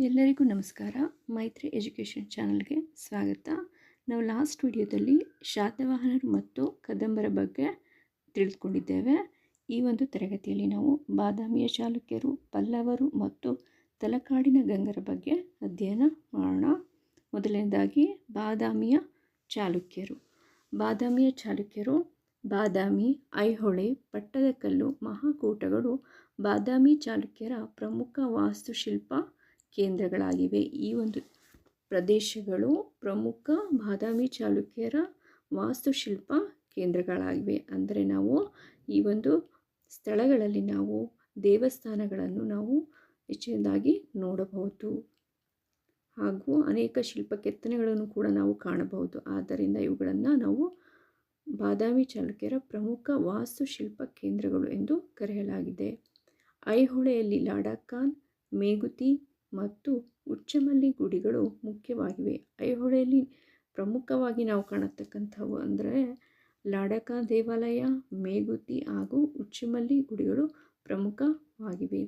ಎಲ್ಲರಿಗೂ ನಮಸ್ಕಾರ. ಮೈತ್ರಿ ಎಜುಕೇಷನ್ ಚಾನಲ್ಗೆ ಸ್ವಾಗತ. ನಾವು ಲಾಸ್ಟ್ ವಿಡಿಯೋದಲ್ಲಿ ಶಾತವಾಹನರು ಮತ್ತು ಕದಂಬರ ಬಗ್ಗೆ ತಿಳಿದುಕೊಂಡಿದ್ದೇವೆ. ಈ ಒಂದು ತರಗತಿಯಲ್ಲಿ ನಾವು ಬಾದಾಮಿಯ ಚಾಲುಕ್ಯರು, ಪಲ್ಲವರು ಮತ್ತು ತಲಕಾಡಿನ ಗಂಗರ ಬಗ್ಗೆ ಅಧ್ಯಯನ ಮಾಡೋಣ. ಮೊದಲನೇದಾಗಿ, ಬಾದಾಮಿಯ ಚಾಲುಕ್ಯರು. ಬಾದಾಮಿಯ ಚಾಲುಕ್ಯರು ಬಾದಾಮಿ, ಐಹೊಳೆ, ಪಟ್ಟದಕಲ್ಲು, ಮಹಾಕೂಟಗಳು. ಬಾದಾಮಿ ಚಾಲುಕ್ಯರ ಪ್ರಮುಖ ವಾಸ್ತುಶಿಲ್ಪ ಕೇಂದ್ರಗಳಾಗಿವೆ. ಈ ಒಂದು ಪ್ರದೇಶಗಳು ಪ್ರಮುಖ ಬಾದಾಮಿ ಚಾಲುಕ್ಯರ ವಾಸ್ತುಶಿಲ್ಪ ಕೇಂದ್ರಗಳಾಗಿವೆ. ಅಂದರೆ ನಾವು ಈ ಒಂದು ಸ್ಥಳಗಳಲ್ಲಿ ನಾವು ದೇವಸ್ಥಾನಗಳನ್ನು ನಾವು ಹೆಚ್ಚಿನದಾಗಿ ನೋಡಬಹುದು. ಹಾಗೂ ಅನೇಕ ಶಿಲ್ಪ ಕೆತ್ತನೆಗಳನ್ನು ಕೂಡ ನಾವು ಕಾಣಬಹುದು. ಆದ್ದರಿಂದ ಇವುಗಳನ್ನು ನಾವು ಬಾದಾಮಿ ಚಾಲುಕ್ಯರ ಪ್ರಮುಖ ವಾಸ್ತುಶಿಲ್ಪ ಕೇಂದ್ರಗಳು ಎಂದು ಕರೆಯಲಾಗಿದೆ. ಐಹೊಳೆಯಲ್ಲಿ ಲಾಡಾಖಾನ್, ಮೇಗುತಿ ಮತ್ತು ಉಚ್ಚಮಲ್ಲಿ ಗುಡಿಗಳು ಮುಖ್ಯವಾಗಿವೆ. ಐಹೊಳೆಯಲ್ಲಿ ಪ್ರಮುಖವಾಗಿ ನಾವು ಕಾಣತಕ್ಕಂಥವು ಅಂದರೆ ಲಾಡಕ ದೇವಾಲಯ, ಮೇಗುತಿ ಹಾಗೂ ಉಚ್ಚಮಲ್ಲಿ ಗುಡಿಗಳು ಪ್ರಮುಖವಾಗಿವೆ.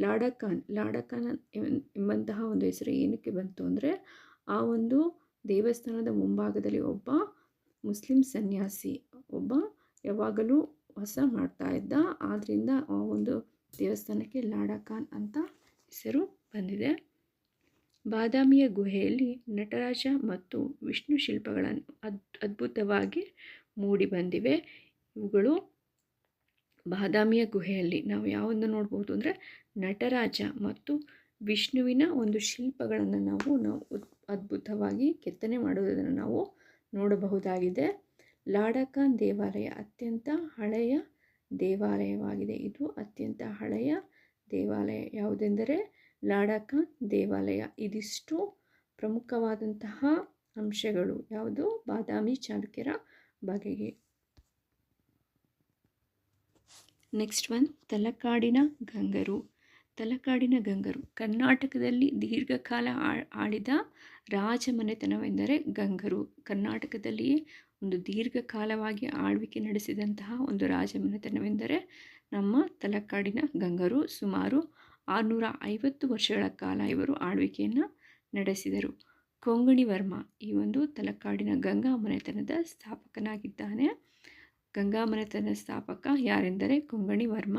ಲಾಡಕಾನ್ ಲಾಡಕಾನ್ ಎಂಬಂತಹ ಒಂದು ಹೆಸರು ಏನಕ್ಕೆ ಬಂತು ಅಂದರೆ ಆ ಒಂದು ದೇವಸ್ಥಾನದ ಮುಂಭಾಗದಲ್ಲಿ ಒಬ್ಬ ಮುಸ್ಲಿಂ ಸನ್ಯಾಸಿ, ಒಬ್ಬ ಯಾವಾಗಲೂ ಹೊಸ ಮಾಡ್ತಾ ಇದ್ದ. ಆದ್ದರಿಂದ ಆ ಒಂದು ದೇವಸ್ಥಾನಕ್ಕೆ ಲಾಡಕಾನ್ ಅಂತ ಹೆಸರು ಬಂದಿದೆ. ಬಾದಾಮಿಯ ಗುಹೆಯಲ್ಲಿ ನಟರಾಜ ಮತ್ತು ವಿಷ್ಣು ಶಿಲ್ಪಗಳನ್ನು ಅದ್, ಅದ್ಭುತವಾಗಿ ಮೂಡಿ ಬಂದಿವೆ. ಇವುಗಳು ಬಾದಾಮಿಯ ಗುಹೆಯಲ್ಲಿ ನಾವು ಯಾವುದನ್ನು ನೋಡ್ಬೋದು ಅಂದರೆ ನಟರಾಜ ಮತ್ತು ವಿಷ್ಣುವಿನ ಒಂದು ಶಿಲ್ಪಗಳನ್ನು ನಾವು ನಾವು ಅದ್ಭುತವಾಗಿ ಕೆತ್ತನೆ ಮಾಡುವುದನ್ನು ನಾವು ನೋಡಬಹುದಾಗಿದೆ. ಲಾಡಕಾನ್ ದೇವಾಲಯ ಅತ್ಯಂತ ಹಳೆಯ ದೇವಾಲಯವಾಗಿದೆ. ಇದು ಅತ್ಯಂತ ಹಳೆಯ ದೇವಾಲಯ. ಯಾವುದೆಂದರೆ ಲಾಡಕಾನ್ ದೇವಾಲಯ. ಇದಿಷ್ಟು ಪ್ರಮುಖವಾದಂತಹ ಅಂಶಗಳು. ಯಾವುದು? ಬಾದಾಮಿ ಚಾಲುಕ್ಯರ ಬಗೆಗೆ. ನೆಕ್ಸ್ಟ್ ಒನ್, ತಲಕಾಡಿನ ಗಂಗರು. ತಲಕಾಡಿನ ಗಂಗರು. ಕರ್ನಾಟಕದಲ್ಲಿ ದೀರ್ಘಕಾಲ ಆಳಿದ ರಾಜಮನೆತನವೆಂದರೆ ಗಂಗರು. ಕರ್ನಾಟಕದಲ್ಲಿಯೇ ಒಂದು ದೀರ್ಘಕಾಲವಾಗಿ ಆಳ್ವಿಕೆ ನಡೆಸಿದಂತಹ ಒಂದು ರಾಜಮನೆತನವೆಂದರೆ ನಮ್ಮ ತಲಕಾಡಿನ ಗಂಗರು. ಸುಮಾರು ಆರುನೂರ ಐವತ್ತು ವರ್ಷಗಳ ಕಾಲ ಇವರು ಆಳ್ವಿಕೆಯನ್ನು ನಡೆಸಿದರು. ಕೊಂಗಣಿ ವರ್ಮ ಈ ಒಂದು ತಲಕಾಡಿನ ಗಂಗಾ ಮನೆತನದ ಸ್ಥಾಪಕನಾಗಿದ್ದಾನೆ. ಗಂಗಾ ಮನೆತನದ ಸ್ಥಾಪಕ ಯಾರೆಂದರೆ ಕೊಂಗಣಿ ವರ್ಮ.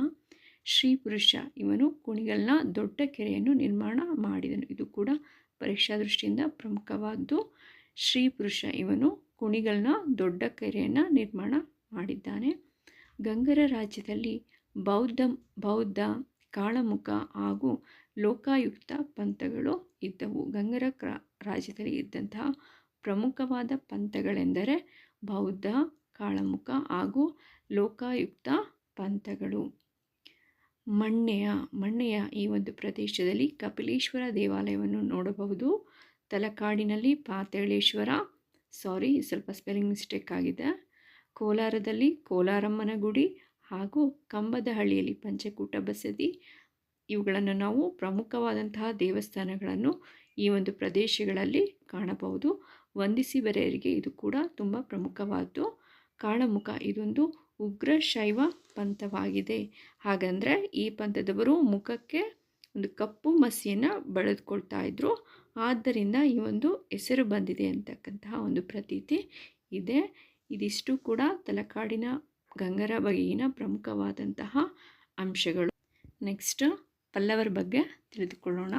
ಶ್ರೀ ಪುರುಷ ಇವನು ಕುಣಿಗಲ್ನ ದೊಡ್ಡ ಕೆರೆಯನ್ನು ನಿರ್ಮಾಣ ಮಾಡಿದನು. ಇದು ಕೂಡ ಪರೀಕ್ಷಾ ದೃಷ್ಟಿಯಿಂದ ಪ್ರಮುಖವಾದ್ದು. ಶ್ರೀ ಪುರುಷ ಇವನು ಕುಣಿಗಲ್ನ ದೊಡ್ಡ ಕೆರೆಯನ್ನು ನಿರ್ಮಾಣ ಮಾಡಿದ್ದಾನೆ. ಗಂಗರ ರಾಜ್ಯದಲ್ಲಿ ಬೌದ್ಧ ಬೌದ್ಧ ಕಾಳಮುಖ ಹಾಗೂ ಲೋಕಾಯುಕ್ತ ಪಂಥಗಳು ಇದ್ದವು. ಗಂಗರ ರಾಜ್ಯದಲ್ಲಿ ಇದ್ದಂತಹ ಪ್ರಮುಖವಾದ ಪಂಥಗಳೆಂದರೆ ಬೌದ್ಧ, ಕಾಳಮುಖ ಹಾಗೂ ಲೋಕಾಯುಕ್ತ ಪಂಥಗಳು. ಮಣ್ಣೆಯ ಮಣ್ಣೆಯ ಈ ಒಂದು ಪ್ರದೇಶದಲ್ಲಿ ಕಪಿಲೇಶ್ವರ ದೇವಾಲಯವನ್ನು ನೋಡಬಹುದು. ತಲಕಾಡಿನಲ್ಲಿ ಪಾತೇಳೇಶ್ವರ ಸಾರಿ ಸ್ವಲ್ಪ ಸ್ಪೆಲ್ಲಿಂಗ್ ಮಿಸ್ಟೇಕ್ ಆಗಿದೆ. ಕೋಲಾರದಲ್ಲಿ ಕೋಲಾರಮ್ಮನ ಗುಡಿ ಹಾಗೂ ಕಂಬದಹಳ್ಳಿಯಲ್ಲಿ ಪಂಚಕೂಟ ಬಸದಿ. ಇವುಗಳನ್ನು ನಾವು ಪ್ರಮುಖವಾದಂತಹ ದೇವಸ್ಥಾನಗಳನ್ನು ಈ ಒಂದು ಪ್ರದೇಶಗಳಲ್ಲಿ ಕಾಣಬಹುದು. ವಂದಿಸಿ ಬರೆಯರಿಗೆ ಇದು ಕೂಡ ತುಂಬ ಪ್ರಮುಖವಾದ್ದು. ಕಾಳಮುಖ ಇದೊಂದು ಉಗ್ರ ಶೈವ ಪಂಥವಾಗಿದೆ. ಹಾಗಂದರೆ ಈ ಪಂಥದವರು ಮುಖಕ್ಕೆ ಒಂದು ಕಪ್ಪು ಮಸಿಯನ್ನು ಬಳದ್ಕೊಳ್ತಾ ಇದ್ದರು ಆದ್ದರಿಂದ ಈ ಒಂದು ಹೆಸರು ಬಂದಿದೆ ಅಂತಕ್ಕಂತಹ ಒಂದು ಪ್ರತೀತಿ ಇದೆ. ಇದಿಷ್ಟು ಕೂಡ ತಲಕಾಡಿನ ಗಂಗರ ಬಗೆಗಿನ ಪ್ರಮುಖವಾದಂತಹ ಅಂಶಗಳು. ನೆಕ್ಸ್ಟ್ ಪಲ್ಲವರ ಬಗ್ಗೆ ತಿಳಿದುಕೊಳ್ಳೋಣ.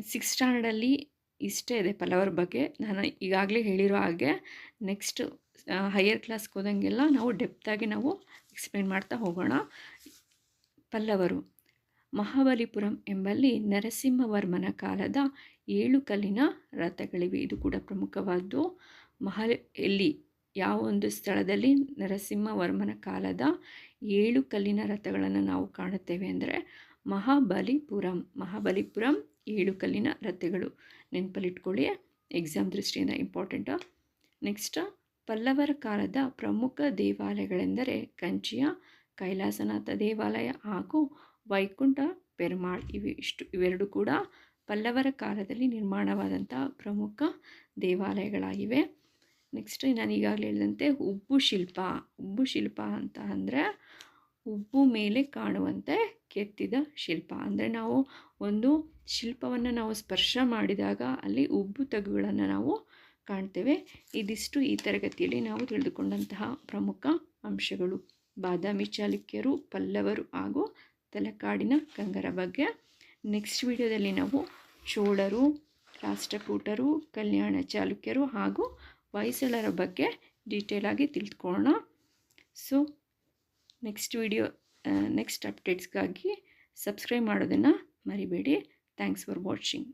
ಸಿಕ್ಸ್ ಸ್ಟ್ಯಾಂಡರ್ಡಲ್ಲಿ ಇಷ್ಟೇ ಇದೆ ಪಲ್ಲವರ ಬಗ್ಗೆ. ನಾನು ಈಗಾಗಲೇ ಹೇಳಿರೋ ಹಾಗೆ ನೆಕ್ಸ್ಟ್ ಹೈಯರ್ ಕ್ಲಾಸ್ಗೆ ಹೋದಂಗೆಲ್ಲ ನಾವು ಡೆಪ್ತಾಗಿ ನಾವು ಎಕ್ಸ್ಪ್ಲೇನ್ ಮಾಡ್ತಾ ಹೋಗೋಣ. ಪಲ್ಲವರು, ಮಹಾಬಲಿಪುರಂ ಎಂಬಲ್ಲಿ ನರಸಿಂಹವರ್ಮನ ಕಾಲದ ಏಳು ಕಲ್ಲಿನ ರಥಗಳಿವೆ. ಇದು ಕೂಡ ಪ್ರಮುಖವಾದ್ದು. ಮಹಲ್ ಎಲ್ಲಿ? ಯಾವ ಒಂದು ಸ್ಥಳದಲ್ಲಿ ನರಸಿಂಹವರ್ಮನ ಕಾಲದ ಏಳು ಕಲ್ಲಿನ ರಥಗಳನ್ನು ನಾವು ಕಾಣುತ್ತೇವೆ ಅಂದರೆ ಮಹಾಬಲಿಪುರಂ. ಮಹಾಬಲಿಪುರಂ ಏಳು ಕಲ್ಲಿನ ರಥಗಳು. ನೆನಪಲ್ಲಿಟ್ಕೊಳ್ಳಿ ಎಕ್ಸಾಮ್ ದೃಷ್ಟಿಯಿಂದ ಇಂಪಾರ್ಟೆಂಟು ನೆಕ್ಸ್ಟ್ ಪಲ್ಲವರ ಕಾಲದ ಪ್ರಮುಖ ದೇವಾಲಯಗಳೆಂದರೆ ಕಂಚಿಯ, ಕೈಲಾಸನಾಥ ದೇವಾಲಯ ಹಾಗೂ ವೈಕುಂಠ, ಪೆರ್ಮಾಳ್. ಇವು ಇಷ್ಟು, ಇವೆರಡು ಕೂಡ ಪಲ್ಲವರ ಕಾಲದಲ್ಲಿ ನಿರ್ಮಾಣವಾದಂಥ ಪ್ರಮುಖ ದೇವಾಲಯಗಳಾಗಿವೆ. ನೆಕ್ಸ್ಟ್ ನಾನು ಈಗಾಗಲೇ ಹೇಳಿದಂತೆ ಉಬ್ಬು ಶಿಲ್ಪ ಉಬ್ಬು ಶಿಲ್ಪ ಅಂತ ಅಂದರೆ ಉಬ್ಬು ಮೇಲೆ ಕಾಣುವಂತೆ ಕೆತ್ತಿದ ಶಿಲ್ಪ. ಅಂದರೆ ನಾವು ಒಂದು ಶಿಲ್ಪವನ್ನು ನಾವು ಸ್ಪರ್ಶ ಮಾಡಿದಾಗ ಅಲ್ಲಿ ಉಬ್ಬು ತಗ್ಗುಗಳನ್ನು ನಾವು ಕಾಣ್ತೇವೆ. ಇದಿಷ್ಟು ಈ ತರಗತಿಯಲ್ಲಿ ನಾವು ತಿಳಿದುಕೊಂಡಂತಹ ಪ್ರಮುಖ ಅಂಶಗಳು. ಬಾದಾಮಿ ಚಾಲುಕ್ಯರು, ಪಲ್ಲವರು ಹಾಗೂ ತಲಕಾಡಿನ ಗಂಗರ ಬಗ್ಗೆ ನೆಕ್ಸ್ಟ್ ವಿಡಿಯೋದಲ್ಲಿ ನಾವು ಚೋಳರು, ರಾಷ್ಟ್ರಕೂಟರು, ಕಲ್ಯಾಣ ಚಾಲುಕ್ಯರು ಹಾಗೂ ಹೊಯ್ಸಳರ ಬಗ್ಗೆ ಡೀಟೇಲ್ ಆಗಿ ತಿಳ್ಕೊಳ್ಳೋಣ. ಸೊ ನೆಕ್ಸ್ಟ್ ವಿಡಿಯೋ ನೆಕ್ಸ್ಟ್ ಅಪ್ಡೇಟ್ಸ್ಗಾಗಿ ಸಬ್ಸ್ಕ್ರೈಬ್ ಮಾಡೋದನ್ನು ಮರಿಬೇಡಿ. Thanks for watching